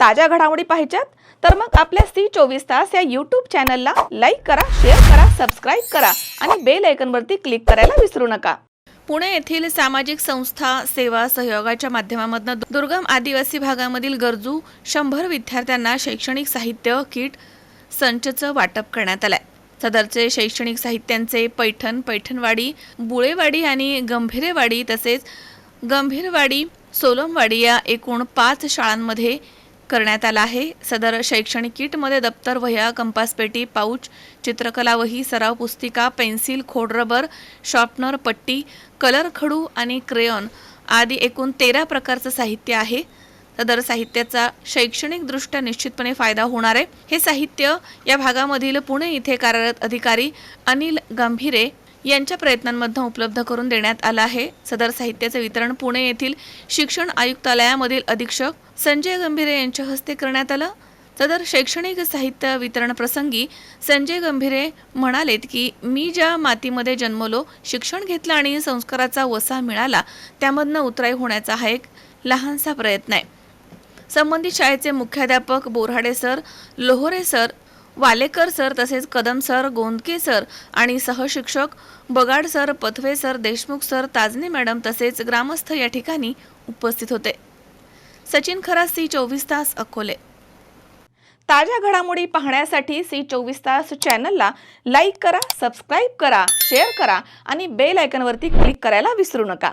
ताज्या घडामोडी पाहिजेत तर मग आपल्या सी चोवीस तास या यूट्यूब चॅनलला लाईक करा शेअर करा सबस्क्राईब करा आणि बेल आयकनवरती क्लिक करायला विसरू नका. पुणे येथील सामाजिक संस्था सेवा सहयोगाच्या माध्यमामधून दुर्गम आदिवासी भागामधील गरजू शंभर विद्यार्थ्यांना शैक्षणिक साहित्य किट संचचं वाटप करण्यात आलंय. सदरचे शैक्षणिक साहित्यांचे पैठण पैठणवाडी बुळेवाडी आणि गंभीरेवाडी तसेच गंभीरवाडी सोलमवाडी या एकूण पाच शाळांमध्ये करण्यात आला आहे. सदर शैक्षणिक किटमध्ये दप्तर वह्या कंपासपेटी पाऊच चित्रकला वही सराव पुस्तिका पेन्सिल खोडरबर शॉर्पनर पट्टी कलर खडू आणि क्रेयॉन आदी एकूण तेरा प्रकारचं साहित्य आहे. सदर साहित्याचा शैक्षणिकदृष्ट्या निश्चितपणे फायदा होणार आहे. हे साहित्य या भागामधील पुणे इथे कार्यरत अधिकारी अनिल गंभीरे यांच्या प्रयत्नांमधून उपलब्ध करून देण्यात आलं आहे. सदर साहित्याचे वितरण पुणे येथील शिक्षण आयुक्तालयामधील अधीक्षक संजय गंभीरे यांच्या हस्ते करण्यात आलं. सदर शैक्षणिक साहित्य वितरण प्रसंगी संजय गंभीरे म्हणालेत की मी ज्या मातीमध्ये जन्मलो शिक्षण घेतलं आणि संस्काराचा वसा मिळाला त्यामधनं उतराई होण्याचा हा एक लहानसा प्रयत्न आहे. संबंधित शाळेचे मुख्याध्यापक Borade sir Lohore sir Walekar sir तसेच कदम सर गोंदके सर आणि सहशिक्षक Bagad sir Pathwe sir Deshmukh sir Tajne madam तसेच ग्रामस्थ या ठिकाणी उपस्थित होते. सचिन खरा सी चोवीस तास अकोले. ताज्या घडामोडी पाहण्यासाठी सी चोवीस तास चॅनलला लाईक करा सबस्क्राईब करा शेअर करा आणि बेल आयकनवरती क्लिक करायला विसरू नका.